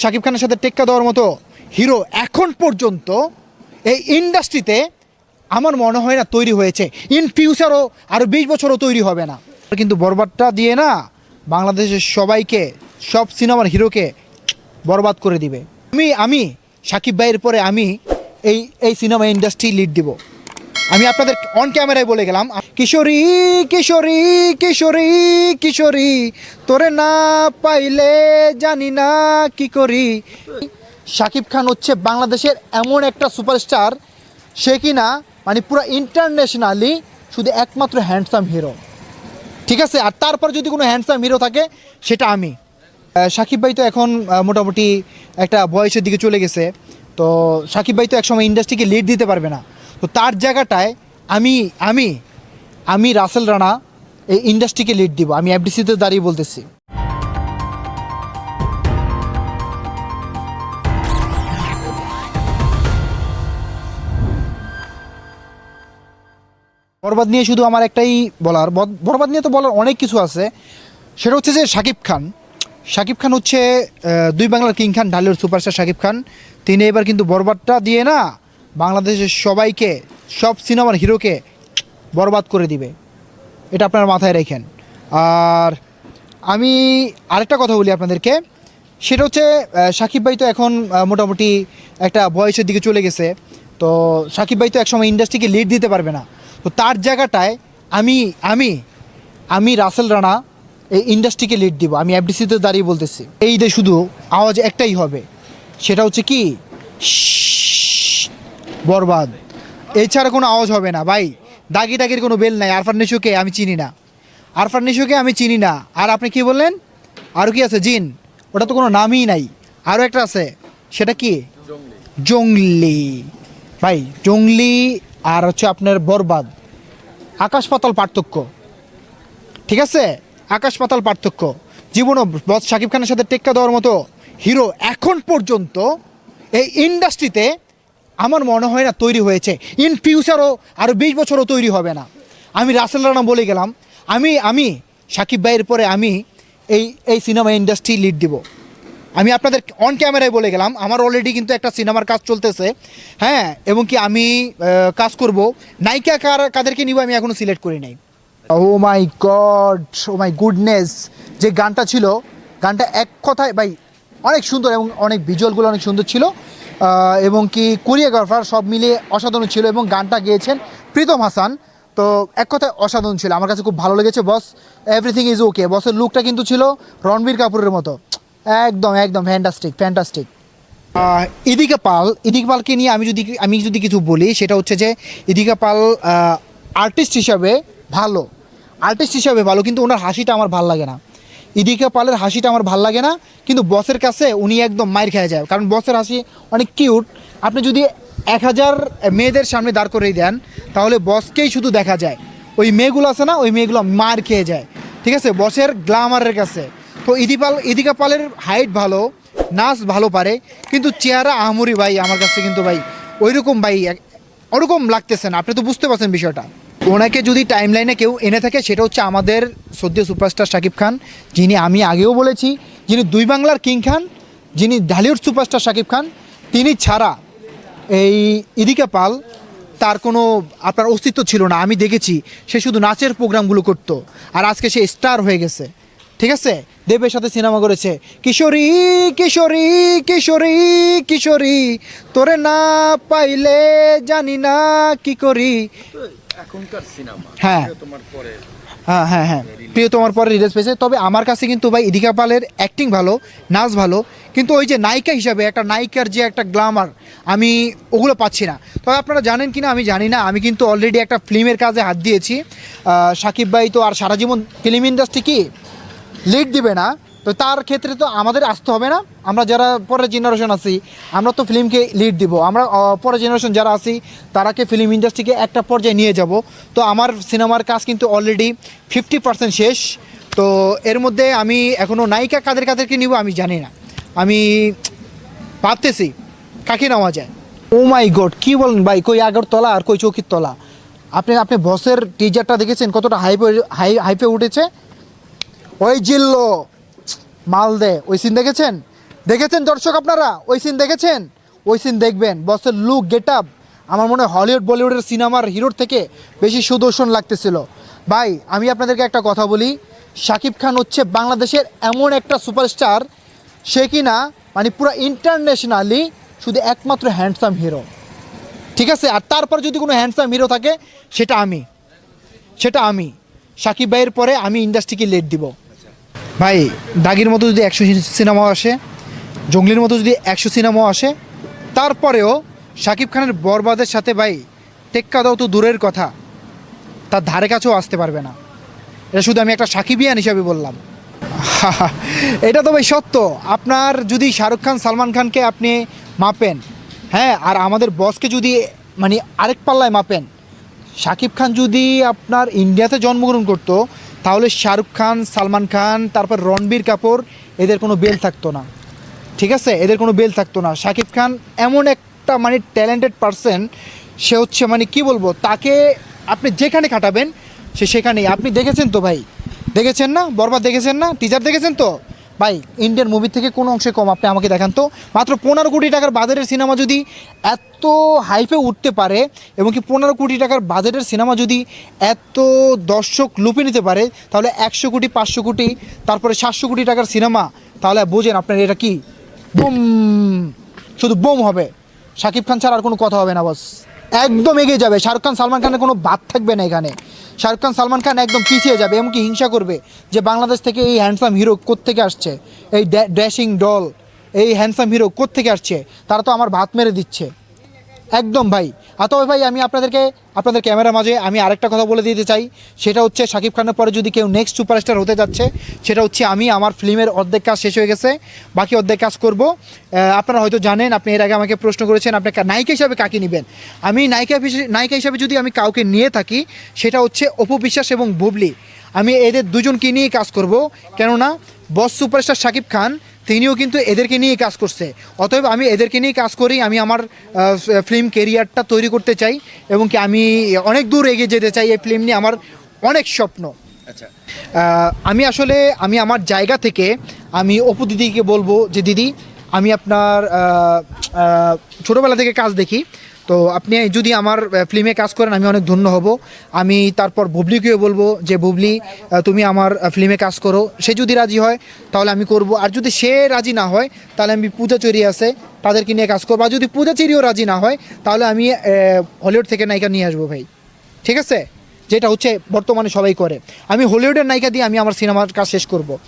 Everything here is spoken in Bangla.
শাকিব খানের সাথে টেক্কা দেওয়ার মতো হিরো এখন পর্যন্ত এই ইন্ডাস্ট্রিতে আমার মনে হয় না তৈরি হয়েছে। ইন ফিউচারও আরও বিশ বছরও তৈরি হবে না। কিন্তু বরবাদটা দিয়ে না বাংলাদেশের সবাইকে, সব সিনেমার হিরোকে বরবাদ করে দিবে। আমি আমি সাকিব ভাইয়ের পরে আমি এই এই সিনেমা ইন্ডাস্ট্রি লিড দিব। আমি আপনাদের অন ক্যামেরায় বলে গেলাম। কিশোরী কিশোরী কিশোরী কিশোরী, তোরে না পাইলে জানি না কি করি। শাকিব খান হচ্ছে বাংলাদেশের এমন একটা সুপারস্টার সে কি না মানে পুরো ইন্টারন্যাশনালি শুধু একমাত্র হ্যান্ডসাম হিরো ঠিক আছে? আর তারপর যদি কোনো হ্যান্ডসাম হিরো থাকে, সেটা আমি। সাকিব ভাই তো এখন মোটামুটি একটা বয়সের দিকে চলে গেছে। তো সাকিব ভাই তো একসময় ইন্ডাস্ট্রিকে লিড দিতে পারবে না। তো তার জায়গাটায় আমি আমি আমি রাসেল রানা এই ইন্ডাস্ট্রিকে লিড দিব। আমি এফডিসিতে দাঁড়িয়ে বলতেছি। বরবাদ নিয়ে শুধু আমার একটাই বলার বরবাদ নিয়ে তো বলার অনেক কিছু আছে। সেটা হচ্ছে যে শাকিব খান। শাকিব খান হচ্ছে দুই বাংলার কিং খান ঢালিউড সুপারস্টার শাকিব খান। তিনি এবার কিন্তু বরবাদটা দিয়ে না বাংলাদেশের সবাইকে, সব সিনেমার হিরোকে বরবাদ করে দিবে। এটা আপনার মাথায় রেখেন। আর আমি আরেকটা কথা বলি আপনাদেরকে। সেটা হচ্ছে সাকিব ভাই তো এখন মোটামুটি একটা বয়সের দিকে চলে গেছে। তো সাকিব ভাই তো একসময় ইন্ডাস্ট্রিকে লিড দিতে পারবে না। তো তার জায়গাটায় আমি আমি আমি রাসেল রানা এই ইন্ডাস্ট্রিকে লিড দিব। আমি এফডিসিতে দাঁড়িয়ে বলতেছি। এই যে শুধু আওয়াজ একটাই হবে। সেটা হচ্ছে কি বরবাদ। এছাড়া কোনো আওয়াজ হবে না। ভাই, দাগি দাগির কোনো বেল নাই। আরফান নিশুকে আমি চিনি না। আরফান নিশুকে আমি চিনি না। আর আপনি কি বললেন? আরও কি আছে? জিন। ওটা তো কোনো নামই নাই। আরও একটা আছে। সেটা কি? জংলি। ভাই, জংলি আর হচ্ছে আপনার বরবাদ। আকাশ পাতাল পার্থক্য। ঠিক আছে? আকাশ পাতাল পার্থক্য। জীবনও বস শাকিব খানের সাথে টেক্কা দেওয়ার মতো হিরো এখন পর্যন্ত এই ইন্ডাস্ট্রিতে আমার মনে হয় না তৈরি হয়েছে। ইন ফিউচারও আরও বিশ বছরও তৈরি হবে না। আমি রাসেল রানা বলে গেলাম। আমি আমি, সাকিব ভাইয়ের পরে আমি এই এই সিনেমা ইন্ডাস্ট্রি লিড দিব। আমি আপনাদের অন ক্যামেরায় বলে গেলাম। আমার অলরেডি কিন্তু একটা সিনেমার কাজ চলতেছে। হ্যাঁ এবং কি আমি কাজ করব। নায়িকা কার, কাদেরকে নিব আমি এখনও সিলেক্ট করি নাই। ও মাই গড ও মাই গুডনেস যে গানটা ছিল, গানটা এক কথায়, ভাই, অনেক সুন্দর এবং অনেক ভিজুয়ালগুলো অনেক সুন্দর ছিল। এবং কি কোরিওগ্রাফার সব মিলিয়ে অসাধারণ ছিল এবং গানটা গেয়েছেন প্রীতম হাসান। তো এক কথায় অসাধারণ ছিল। আমার কাছে খুব ভালো লেগেছে, বস। এভরিথিং ইজ ওকে বসের লুকটা কিন্তু ছিল রণবীর কাপুরের মতো। একদম একদম ফ্যান্টাস্টিক ফ্যান্টাস্টিক ইদিকা পাল। ইদিকা পালকে নিয়ে আমি যদি আমি যদি কিছু বলি, সেটা হচ্ছে যে ইদিকা পাল আর্টিস্ট হিসাবে ভালো। আর্টিস্ট হিসাবে ভালো, কিন্তু ওনার হাসিটা আমার ভালো লাগে না। ইদিকা পালের হাসিটা আমার ভালো লাগে না, কিন্তু বসের কাছে উনি একদম মায়ের খেয়ে যায়। কারণ বসের হাসি অনেক কিউট। আপনি যদি এক হাজার মেয়েদের সামনে দাঁড় করে দেন, তাহলে বসকেই শুধু দেখা যায়। ওই মেয়েগুলো আছে না, ওই মেয়েগুলো মার খেয়ে যায়। ঠিক আছে? বসের গ্লামারের কাছে। তো ইদিপাল ইদিকা পালের হাইট ভালো, নাচ ভালো পারে, কিন্তু চেহারা আহমরি ভাই, আমার কাছে কিন্তু ভাই, ওইরকম ভাই ওরকম লাগতেছে না। আপনি তো বুঝতে পারছেন বিষয়টা। ওনাকে যদি টাইম লাইনে কেউ এনে থাকে, সেটা হচ্ছে আমাদের সদ্য সুপারস্টার শাকিব খান, যিনি আমি আগেও বলেছি, যিনি দুই বাংলার কিং খান, যিনি ঢালিউড সুপারস্টার শাকিব খান, তিনি ছাড়া এই ইদিকা পাল, তার কোনো আপনার অস্তিত্ব ছিল না। আমি দেখেছি, সে শুধু নাচের প্রোগ্রামগুলো করতো, আর আজকে সে স্টার হয়ে গেছে। ঠিক আছে? দেবের সাথে সিনেমা করেছে। কিশোরী কিশোরী কিশোরী কিশোরী, তোরে না পাইলে জানি না কি করি। এখনকার সিনেমা হ্যাঁ। তোমার পরে হ্যাঁ হ্যাঁ হ্যাঁ। প্রিয় তোমার পরে রিলিজ পেয়েছে। তবে আমার কাছে কিন্তু ভাই ইদিকা পালের অ্যাক্টিং ভালো নাচ ভালো কিন্তু ওই যে নায়িকা হিসাবে একটা নায়িকার যে একটা গ্লামার আমি ওগুলো পাচ্ছি না। তবে আপনারা জানেন কি না আমি জানি না। আমি কিন্তু অলরেডি একটা ফিল্মের কাজে হাত দিয়েছি। সাকিব ভাই তো আর সারা জীবন ফিল্ম ইন্ডাস্ট্রি কি লিড দিবে না। তো তার ক্ষেত্রে তো আমাদের আসতে হবে না। আমরা যারা পরের জেনারেশন আছি, আমরা তো ফিল্মকে লিড দিব। আমরা পরের জেনারেশন যারা আছি, তারাকে ফিল্ম ইন্ডাস্ট্রিকে একটা পর্যায়ে নিয়ে যাব। তো আমার সিনেমার কাজ কিন্তু অলরেডি ফিফটি পার্সেন্ট শেষ। তো এর মধ্যে আমি এখনও নায়িকা কাদের কাদেরকে নিব আমি জানি না। আমি ভাবতেছি, কাকে নেওয়া যায়? ও মাই গড কি বলেন ভাই? কই আগরতলা আর কই চৌকির তলা আপনি আপনি বসের টিজারটা দেখেছেন? কতটা হাইপে হাই হাইপে উঠেছে? ওই জিল্লো! মালদে ওই সিন দেখেছেন? দেখেছেন দর্শক আপনারা? ওই সিন দেখেছেন? ওই সিন দেখবেন। বসের লুক গেট আপ আমার মনে হয় হলিউড, বলিউডের সিনেমার হিরোর থেকে বেশি সুদর্শন লাগতেছিল। ভাই, আমি আপনাদেরকে একটা কথা বলি। শাকিব খান হচ্ছে বাংলাদেশের এমন একটা সুপারস্টার সে কিনা মানে পুরো ইন্টারন্যাশনালি শুধু একমাত্র হ্যান্ডসাম হিরো ঠিক আছে? আর তারপর যদি কোনো হ্যান্ডসাম হিরো থাকে, সেটা আমি। সেটা আমি। সাকিব ভাইয়ের পরে আমি ইন্ডাস্ট্রিকে লেট দিব। ভাই, দাগির মতো যদি একশো সিনেমাও আসে, জঙ্গলির মতো যদি একশো সিনেমাও আসে, তারপরেও শাকিব খানের বরবাদের সাথে ভাই, টেক্কা দাও তো দূরের কথা, তার ধারে কাছেও আসতে পারবে না। এটা শুধু আমি একটা সাকিবিয়ান হিসাবে বললাম। এটা তো ভাই সত্য। আপনার যদি শাহরুখ খান, সালমান খানকে আপনি মাপেন হ্যাঁ আর আমাদের বসকে যদি মানে আরেক পাল্লায় মাপেন, শাকিব খান যদি আপনার ইন্ডিয়াতে জন্মগ্রহণ করতো তাহলে শাহরুখ খান, সালমান খান, তারপর রণবীর কাপুর, এদের কোনো বেল থাকতো না। ঠিক আছে? এদের কোনো বেল থাকতো না। শাকিব খান এমন একটা মানে ট্যালেন্টেড পারসন সে হচ্ছে মানে কি বলব, তাকে আপনি যেখানে খাটাবেন, সে সেখানেই। আপনি দেখেছেন তো ভাই? দেখেছেন না? বরবার দেখেছেন না? টিচার দেখেছেন তো? ভাই ইন্ডিয়ান মুভি থেকে কোনো অংশে কম? আপনি আমাকে দেখান তো। মাত্র পনেরো কোটি টাকার বাজেটের সিনেমা যদি এত হাইপে উঠতে পারে এবং কি পনেরো কোটি টাকার বাজেটের সিনেমা যদি এত দর্শক লুপে নিতে পারে, তাহলে একশো কোটি, পাঁচশো কোটি, তারপরে সাতশো কোটি টাকার সিনেমা তাহলে বোঝেন আপনার এটা কি? বুম! শুধু বোম হবে। শাকিব খান ছাড়া আর কোনো কথা হবে না বস একদম এগিয়ে যাবে। শাহরুখ খান, সালমান খানের কোনো বাদ থাকবে না এখানে। শাহরুখ খান, সালমান খান একদম পিছিয়ে যাবে, এমনকি হিংসা করবে যে বাংলাদেশ থেকে এই হ্যান্ডসাম হিরো কোত্থেকে আসছে? এই ড্যাশিং ডল, এই হ্যান্ডসাম হিরো কোত্থেকে আসছে? তারা তো আমার ভাত মেরে দিচ্ছে। একদম ভাই। আর তবে ভাই, আমি আপনাদেরকে, আপনাদের ক্যামেরার মাঝে আমি আরেকটা কথা বলে দিতে চাই। সেটা হচ্ছে শাকিব খানের পরে যদি কেউ নেক্সট সুপারস্টার হতে যাচ্ছে, সেটা হচ্ছে আমি, আমার ফিল্মের অর্ধেক কাজ শেষ হয়ে গেছে, বাকি অর্ধেক কাজ করব। আপনারা হয়তো জানেন, আপনি এর আগে আমাকে প্রশ্ন করেছেন, আপনি নায়িকা হিসাবে কাকে নেবেন? আমি নায়িকা নায়িকা হিসাবে যদি আমি কাউকে নিয়ে থাকি, সেটা হচ্ছে অপু বিশ্বাস এবং বুবলি। আমি এদের দুজনকে নিয়ে কাজ করব। কেননা বস সুপারস্টার শাকিব খান তিনিও কিন্তু এদেরকে নিয়ে কাজ করছে। অতএব আমি এদেরকে নিয়ে কাজ করি আমি আমার ফিল্ম কেরিয়ারটা তৈরি করতে চাই এবং কি আমি অনেক দূর এগিয়ে যেতে চাই এই ফিল্ম নিয়ে আমার অনেক স্বপ্ন। আচ্ছা। আমি আসলে আমি আমার জায়গা থেকে আমি অপু দিদিকে বলব যে দিদি আমি আপনার ছোটোবেলা থেকে কাজ দেখি তো আপনি যদি আমার ফিল্মে কাজ করেন, আমি অনেক ধন্য হব। আমি তারপর বুবলিকেও বলব যে, বুবলি তুমি আমার ফিল্মে কাজ করো। সে যদি রাজি হয়, তাহলে আমি করব। আর যদি সে রাজি না হয়, তাহলে আমি পূজা পূজাচুরি আছে, তাদেরকে নিয়ে কাজ করব। আর যদি পূজা পূজাচুরিও রাজি না হয়, তাহলে আমি হলিউড থেকে নায়িকা নিয়ে আসব ভাই। ঠিক আছে? যেটা হচ্ছে বর্তমানে সবাই করে। আমি হলিউডের নায়িকা দিয়ে আমি আমার সিনেমার কাজ শেষ করব।